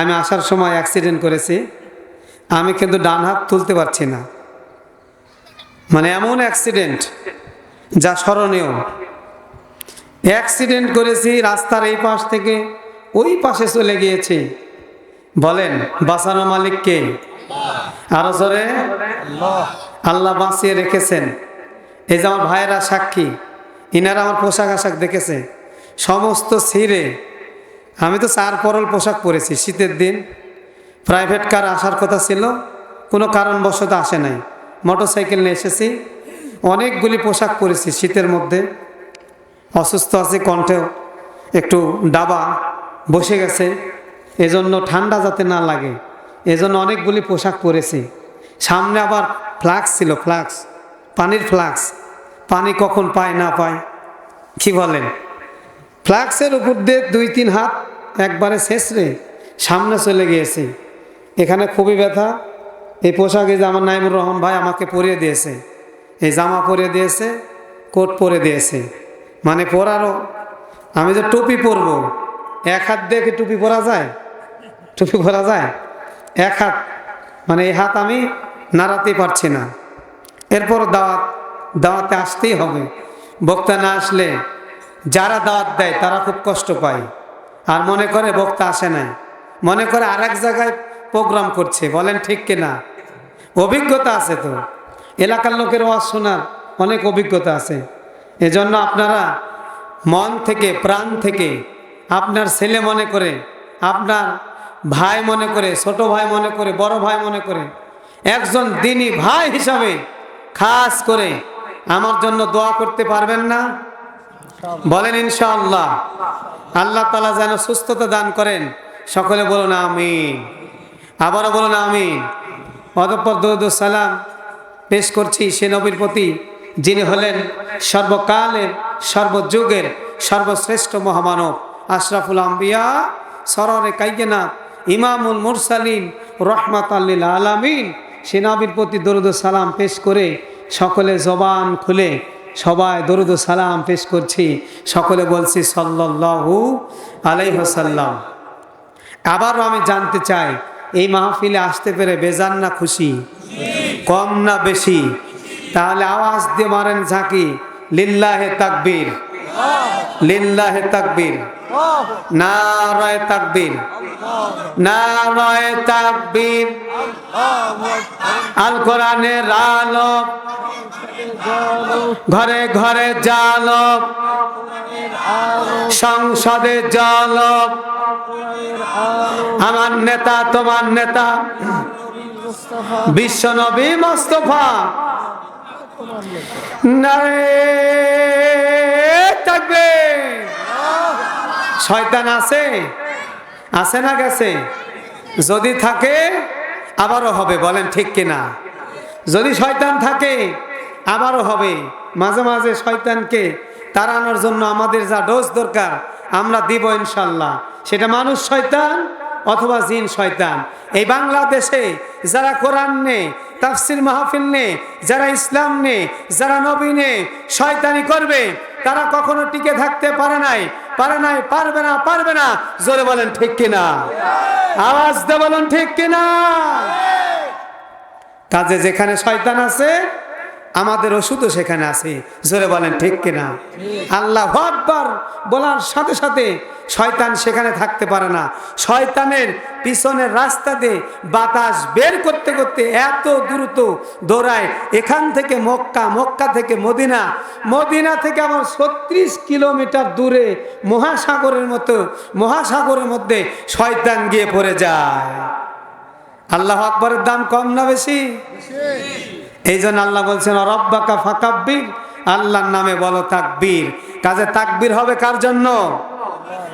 আমি আসার সময় অ্যাক্সিডেন্ট করেছি। আমি কিন্তু ডান হাত তুলতে পারছি না। মানে এমন অ্যাক্সিডেন্ট যা স্মরণীয়। অ্যাক্সিডেন্ট করেছি রাস্তার এই পাশ থেকে, ওই পাশে চলে গিয়েছি। বলেন, বাঁচানো মালিককে আরও জোরে। আল্লাহ বাঁচিয়ে রেখেছেন। এই যে আমার ভাইয়েরা সাক্ষী, ইনারা আমার পোশাক আশাক দেখেছে। সমস্ত ছিঁড়ে আমি তো চার পরল পোশাক পরেছি, শীতের দিন। প্রাইভেট কার আসার কথা ছিল, কোনো কারণবশত আসে নাই। মোটর সাইকেল নিয়ে এসেছি, অনেকগুলি পোশাক পরেছি শীতের মধ্যে। অসুস্থ আছি কণ্ঠেও, একটু ডাবা বসে গেছে। এজন্য ঠান্ডা যাতে না লাগে, এজন্য অনেকগুলি পোশাক পরেছি। সামনে আবার ফ্লাক্স ছিল, ফ্লাক্স, পানির ফ্লাক্স। পানি কখন পায় না পায়, কি বলেন? ফ্লাক্সের উপর দিয়ে দুই, তিন হাত একবারে শেষরে সামনে চলে গিয়েছে। এখানে খুবই ব্যথা। এই পোশাকে যে আমার নাইমুর রহমান ভাই আমাকে পরিয়ে দিয়েছে। এই জামা পরিয়ে দিয়েছে, কোট পরে দিয়েছে। মানে পরারও, আমি যে টুপি পরবো, এক হাত দিয়ে কি টুপি পরা যায়? টুপি পরা যায়? এক হাত মানে এই হাত আমি নাড়াতে পারছি না। এরপর দাওয়াত, দাওয়াতে আসতেই হবে। বক্তা না আসলে যারা দাওয়াত দেয় তারা খুব কষ্ট পায়। আর মনে করে বক্তা আসে নাই। মনে করে আর এক জায়গায় প্রোগ্রাম করছে, বলেন ঠিক কিনা অভিজ্ঞতা আছে তো। এলাকার লোকের ওয়াজ শোনার অনেক অভিজ্ঞতা আছে। এজন্য আপনারা মন থেকে, প্রাণ থেকে আপনার ছেলে মনে করে, আপনার ভাই মনে করে, ছোট ভাই মনে করে, বড় ভাই মনে করে, একজন দিনী ভাই হিসাবে খাস করে আমার জন্য দোয়া করতে পারবেন না? বলেন ইনশাআল্লাহ। আল্লাহ তালা যেন সুস্থতা দান করেন। সকলে বলুন আমিন। আবারও বলুন আমিন। অতঃপর সালাম পেশ করছি সে নবীর প্রতি, যিনি হলেন সর্বকালের, সর্বযুগের, সর্বশ্রেষ্ঠ মহামানব, আশরাফুল আম্বিয়া সররে কাইকেনা ইমামুল মুরসালিন রহমাত আল্লিল আলামিন। সে নবীর প্রতি দরুদ সালাম পেশ করে সকলে জবান খুলে সবাই দরুদ সালাম পেশ করছি। সকলে বলছি সাল্লাল্লাহু আলাইহসাল্লাম আবারও আমি জানতে চাই, এই মাহফিলে আসতে পেরে বেজান না খুশি? কম না বেশি? তাহলে আওয়াজ দিয়ে মারেন ঝাঁকি। লিল্লাহে তাকবীর। লিল্লাহে তাকবীর। নারায় তাকবীর। নারায় তাকবীর। আল কোরআনের আলো। ঘরে ঘরে জালব সংসদে জলব আমার নেতা, তোমার নেতা, বিশ্ব নবী মোস্তফা। থাকবে। শয়তান আছে? আছে না গেছে? যদি থাকে, আবারও হবে, বলেন ঠিক কিনা? যদি শয়তান থাকে আবারও হবে। মাঝে মাঝে শয়তানকে তাড়ানোর জন্য আমাদের যা ডোজ দরকার, আমরা দিব ইনশাল্লাহ। সেটা মানুষ শয়তান অথবা জিন শয়তান। এই বাংলাদেশে যারা কোরআন নে, তাফসির মাহফিল নে, যারা ইসলাম নে, যারা নবী নে, শয়তানি করবে, তারা কখনো টিকে থাকতে পারে নাই পারে নাই, পারবে না পারবে না। জোরে বলেন, ঠিক কিনা? আওয়াজ দে বলেন, ঠিক কিনা? কাজে যেখানে শয়তান আছে আমাদের ওষুধও সেখানে আছে। জোরে বলেন, ঠিক কিনা? আল্লাহ আকবার বলার সাথে সাথে শয়তান সেখানে থাকতে পারে না। শয়তানের পিছনের রাস্তাতে বাতাস বের করতে করতে এত দ্রুত দৌড়ায়। এখান থেকে মক্কা মক্কা থেকে মদিনা। মদিনা থেকে আমার ছত্রিশ কিলোমিটার দূরে মহাসাগরের মতো, মহাসাগরের মধ্যে শয়তান গিয়ে পড়ে যায়। আল্লাহ আকবরের দাম কম না বেশি? এই জন্য আল্লাহ বলছেন, রব্বাকা ফাকাব্বির আল্লাহর নামে বলো তাকবীর। কাজে তাকবীর হবে কার জন্য?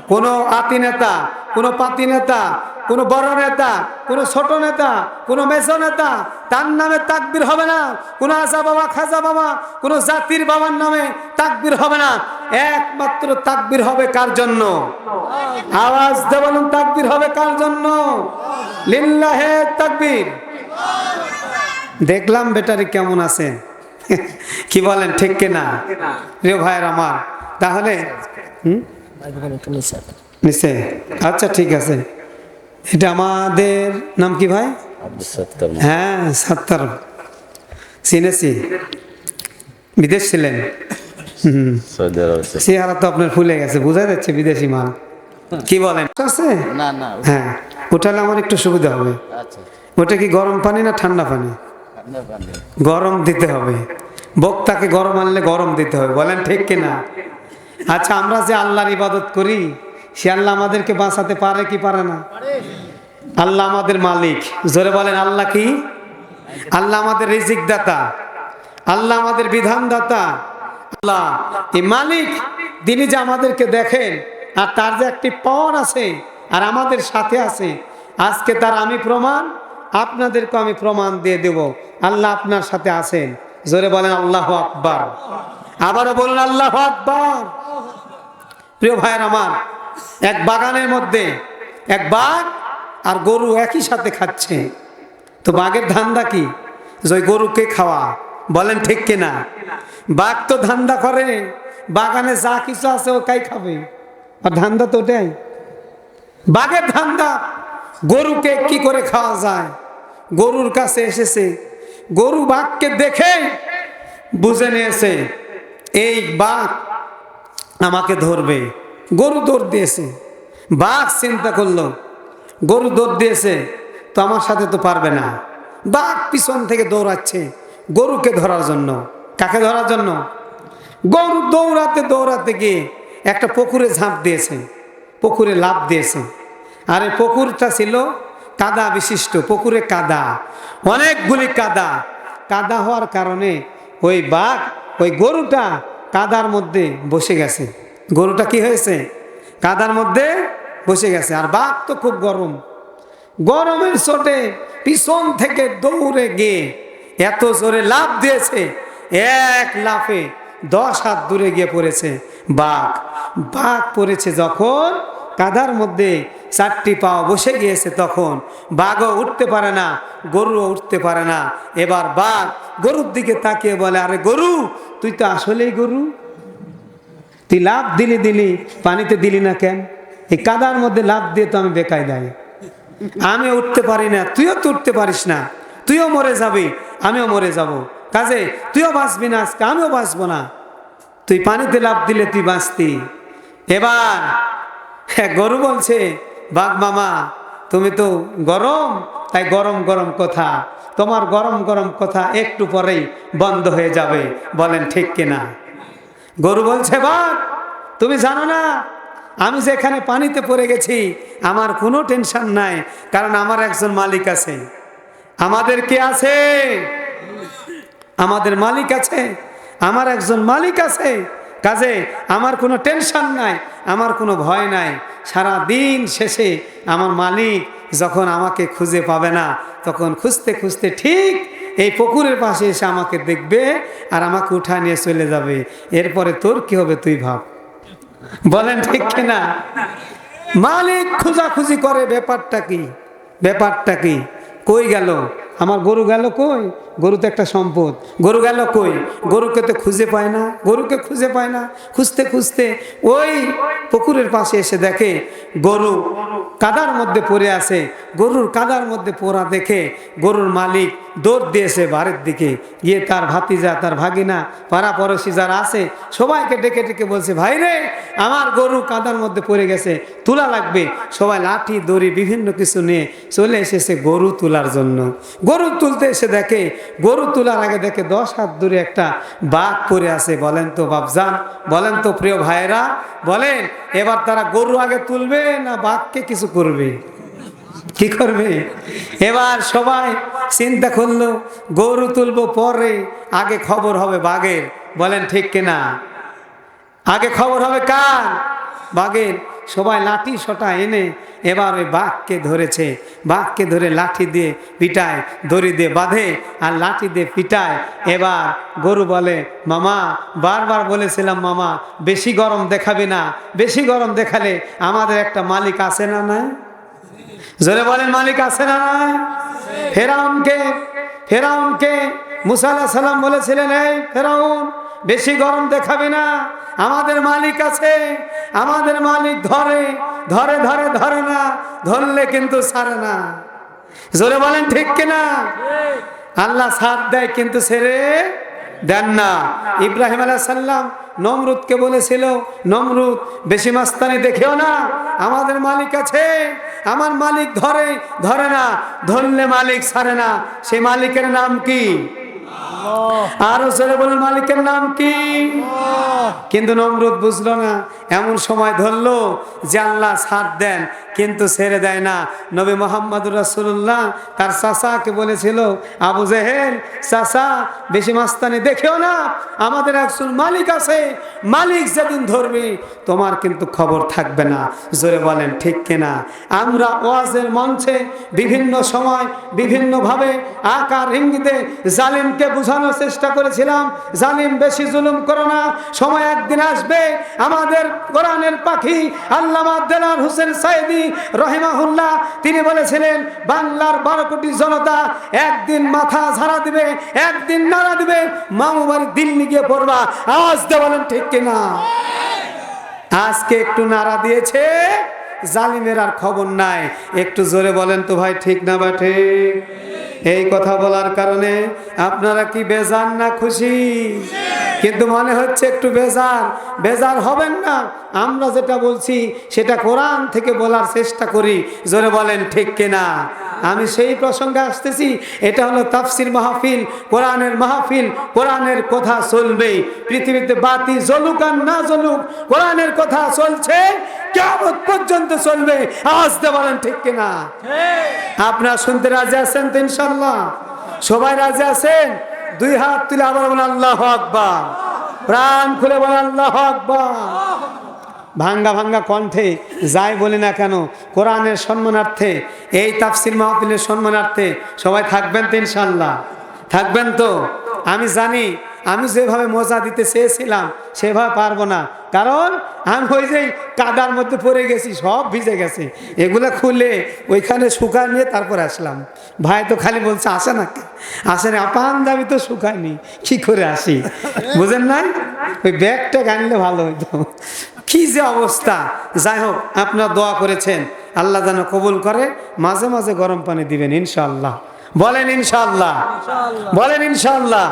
কোনো আতি নেতা, কোনো পাতি নেতা, কোনো বড় নেতা, কোনো ছোট নেতা, কোনো মেসো নেতা, তার নামে তাকবীর হবে না। কোনো আজা বাবা, খাজা বাবা, কোনো জাতির বাবার নামে তাকবীর হবে না। একমাত্র তাকবীর হবে কার জন্য? আওয়াজ দেবলুন তাকবীর হবে কার জন্য? লিল্লাহে তাকবীর। দেখলাম বেটারি কেমন আছে। কি বলেন ঠিক কিনা? প্রিয় ভাইয়ের আমার। তাহলে হুম? নিচে। আচ্ছা ঠিক আছে। এটা আমাদের নাম কি ভাই? হ্যাঁ সাত্তার। চিনেছি। বিদেশ ছিলেন। চেহারা তো আপনার ফুলে গেছে বোঝা যাচ্ছে বিদেশি মাল কি বলেন? আছে? না না। হ্যাঁ ওঠালে আমার একটু সুবিধা হবে। আচ্ছা। ওটা কি গরম পানি না ঠান্ডা পানি। গরম দিতে হবে। বক্তাকে গরম আনলে গরম দিতে হবে, বলেন ঠিক কিনা? আচ্ছা আমরা যে আল্লাহর ইবাদত করি, সে আল্লাহ আমাদেরকে বাঁচাতে পারে কি পারে না? আল্লাহ আমাদের মালিক। জোরে বলেন, আল্লাহ কি? আল্লাহ আমাদের রিজিক দাতা আল্লাহ আমাদের বিধান দাতা আল্লাহ এই মালিক, তিনি যে আমাদেরকে দেখেন, আর তার যে একটি পাওয়ার আছে, আর আমাদের সাথে আছে, আজকে তার আমি প্রমাণ আপনাদেরকে আমি প্রমাণ দিয়ে দেব। আল্লাহ আপনার সাথে আছেন। জোরে বলেন, আল্লাহ আকবার। আবারও বলুন, আল্লাহ আকবার। প্রিয় ভাইয়ের আমার, এক বাগানের মধ্যে এক বাঘ আর গরু একই সাথে খাচ্ছে। তো বাঘের ধান্দা কি? যে গরুকে খাওয়া। বলেন, ঠিক কিনা? বাঘ তো ধান্দা করে। বাগানে যা কিছু আছে ও কাই খাবে। আর ধান্দা তো ওটাই। বাঘের ধান্দা, গরুকে কি করে খাওয়া যায়? গরুর কাছে এসেছে। গরু বাঘকে দেখে বুঝে নিয়েছে, এই বাঘ আমাকে ধরবে। গরু দৌড় দিয়েছে। বাঘ চিন্তা করল, গরু দৌড় দিয়েছে তো আমার সাথে তো পারবে না। বাঘ পিছন থেকে দৌড়াচ্ছে গরুকে ধরার জন্য। কাকে ধরার জন্য? গরু দৌড়াতে দৌড়াতে গিয়ে একটা পুকুরে ঝাঁপ দিয়েছে, পুকুরে লাভ দিয়েছে। আর এই পুকুরটা ছিল কাদা বিশিষ্ট, পুকুরে কাদা, অনেকগুলি কাদা। কাদা হওয়ার কারণে ওই বাঘ, ওই গরুটা কাদার মধ্যে বসে গেছে। গরুটা কি হয়েছে? কাদার মধ্যে বসে গেছে। আর বাঘ তো খুব গরম। গরমের চোটে পিছন থেকে দৌড়ে গিয়ে এত জোরে লাফ দিয়েছে, এক লাফে দশ হাত দূরে গিয়ে পড়েছে বাঘ। বাঘ পড়েছে যখন কাদার মধ্যে চারটি পাও বসে গিয়েছে তখন। বাঘও উঠতে পারে না, গরুও উঠতে পারে না। এবার বাঘ গরুর দিকে তাকিয়ে বলে, আরে গরু, তুই তো আসলেই গরু। তুই লাভ দিলি দিলি, পানিতে দিলি না কেন? এই কাদার মধ্যে লাভ দিয়ে তো আমি বেকায় দেয় আমি উঠতে পারি না, তুইও তো উঠতে পারিস না। তুইও মরে যাবি, আমিও মরে যাব। কাজে, তুইও বাঁচবি না আজকে, আমিও বাঁচবো না। তুই পানিতে লাভ দিলে তুই বাঁচতি। এবার হ্যাঁ গরু বলছে বাঘ মামা, তুমি তো গরম, তাই গরম গরম কথা। তোমার গরম গরম কথা একটু পরেই বন্ধ হয়ে যাবে। বলেন, ঠিক কিনা? গরু বলছে বাঘ তুমি জানো না, আমি যেখানে পানিতে পড়ে গেছি, আমার কোনো টেনশন নাই, কারণ আমার একজন মালিক আছে। আমাদের কে আছে? আমাদের মালিক আছে। আমার একজন মালিক আছে। কাজে আমার কোনো টেনশন নাই, আমার কোনো ভয় নাই। সারা দিন শেষে আমার মালিক যখন আমাকে খুঁজে পাবে না, তখন খুঁজতে খুঁজতে ঠিক এই পুকুরের পাশে এসে আমাকে দেখবে আর আমাকে উঠা নিয়ে চলে যাবে। এরপরে তোর কি হবে তুই ভাব। বলেন ঠিক কিনা মালিক খোঁজাখুঁজি করে, ব্যাপারটা কি? ব্যাপারটা কি? কই গেল? আমার গরু গেল কই? গরু তো একটা সম্পদ। গরু গেল কই? গরুকে তো খুঁজে পায় না। গরুকে খুঁজে পায় না। খুঁজতে খুঁজতে ওই পুকুরের পাশে এসে দেখে গরু কাদার মধ্যে পড়ে আছে। গরুর কাদার মধ্যে পড়া দেখে গরুর মালিক দৌড় দিয়েছে বাড়ির দিকে। গিয়ে তার ভাতিজা, তার ভাগিনা, পাড়া পড়োশি যারা আছে, সবাইকে ডেকে ডেকে বলছে, ভাই রে, আমার গরু কাদার মধ্যে পড়ে গেছে, তুলা লাগবে। সবাই লাঠি, দড়ি, বিভিন্ন কিছু নিয়ে চলে এসেছে গরু তোলার জন্য। গরু তুলতে এসে দেখে, গরু তোলার আগে দেখে দশ হাত দূরে একটা বাঘ পড়ে আছে। বলেন তো বাবজান বলেন তো প্রিয় ভাইরা বলেন, এবার তারা গরু আগে তুলবে না বাঘকে কিছু করবে? কি করবে? এবার সবাই চিন্তা করল, গরু তুলবো পরে, আগে খবর হবে বাঘের। বলেন, ঠিক কিনা আগে খবর হবে কার? বাঘের। সবাই লাঠি সটা এনে এবার ওই বাঘকে ধরেছে। বাঘকে ধরে লাঠি দিয়ে পিটায়, দড়ি দিয়ে বাঁধে আর লাঠি দিয়ে পিটায়। এবার গরু বলে, মামা, বারবার বলেছিলাম, মামা, বেশি গরম দেখাবি না। বেশি গরম দেখালে আমাদের একটা মালিক আছে না নাই? জোরে বলেন মালিক আছে না ফেরাউনকে ফেরাউনকে মুসা আলাহ সাল্লাম বলেছিলেন এই ফেরাউন বেশি গরম দেখাবে না। আমাদের মালিক আছে আমাদের মালিক ধরে ধরে ধরে ধরে না ধরলে কিন্তু ছাড়ে না। জোরে বলেন ঠিক কিনা? আল্লাহ সাথ দেয় কিন্তু ছেড়ে দেন না। ইব্রাহিম আলাইহিস সাল্লাম নমরুদকে বলেছিল, নমরুদ, বেশি মাস্তানি দেখেও না। আমাদের মালিক আছে। আমার মালিক ধরে ধরে না। ধরলে মালিক ছাড়ে না। সে মালিকের নাম কি? আরও ছেলে বলেন মালিকের নাম কি? কিন্তু নমরুদ বুঝলো না এমন সময় ধরলো যে আল্লাহ ছাড় দেন কিন্তু ছেড়ে দেয় না। নবী মোহাম্মদ রাসুল্লাহ তার চাচাকে বলেছিল আবু জেহেল চাচা বেশি মাস্তানি দেখেও না আমাদের একজন মালিক আছে মালিক যেদিন ধরবে তোমার কিন্তু খবর থাকবে না। জোরে বলেন ঠিক কিনা? আমরা ওয়াজের মঞ্চে বিভিন্ন সময় বিভিন্নভাবে আকার ইঙ্গিতে জালিমকে বোঝানোর চেষ্টা করেছিলাম। জালিম বেশি জুলুম করো না। সময় একদিন আসবে। আমাদের কোরআনের পাখি আল্লামা দেলার হোসেন সাইদি রহিমাহুল্লাহ, তিনি বলেছিলেন, বাংলার বারো কোটি জনতা একদিন মাথা ঝাড়া দিবে, একদিন নাড়া দিবে মামুবাড়ি দিল্লি গিয়ে পড়বা। আওয়াজ বলেন, ঠিক কিনা আজকে একটু নাড়া দিয়েছে, জালিমের আর খবর নাই। একটু জোরে বলেন তো ভাই, ঠিক না বা ঠিক? এই কথা বলার কারণে আপনারা কি বেজার না খুশি? কিন্তু মনে হচ্ছে একটু বেজার। বেজার হবেন না। আমরা যেটা বলছি, সেটা কোরআন থেকে বলার চেষ্টা করি। জোরে বলেন, ঠিক কিনা? আমি সেই প্রসঙ্গে আসতেছি এটা হলো তাফসির মাহফিল কোরআনের মাহফিল কোরআনের কথা চলবে। পৃথিবীতে বাতি জ্বলুক আর না জ্বলুক কোরআনের কথা চলছে কেমন পর্যন্ত চলবে। আসতে বলেন ঠিক কিনা? আপনারা শুনতে রাজি আছেন তো ইনশাল্লাহ সবাই রাজি আছেন? দুই হাত তুলে আবার বলেন আল্লাহ আকবার। প্রাণ খুলে বলেন আল্লাহ আকবার। ভাঙ্গা ভাঙ্গা কণ্ঠে যাই বলি না কেন? কোরআনের সম্মানার্থে, এই তাফসির মাহফিলের সম্মানার্থে সবাই থাকবেন তো ইনশাল্লাহ থাকবেন তো? আমি জানি, আমি যেভাবে মজা দিতে চেয়েছিলাম, সেভাবে পারব না। কারণ আমি ওই যে কাদার মধ্যে পড়ে গেছি, সব ভিজে গেছে। এগুলো খুলে ওইখানে শুকা নিয়ে তারপর আসলাম। ভাই তো খালি বলছে, আসে নাকি? আসে না পাঞ্জাবি তো শুকায়নি। কি করে আসি? বুঝেন নাই? ওই ব্যাগটা গানলে ভালো হইতো। কি যে অবস্থা? যাই হোক আপনার দোয়া করেছেন। আল্লাহ যেন কবুল করে মাঝে মাঝে গরম পানি দিবেন ইনশাল্লাহ বলেন ইনশাল্লাহ বলেন ইনশাল্লাহ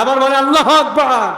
আবার বলেন আল্লাহ আকবার।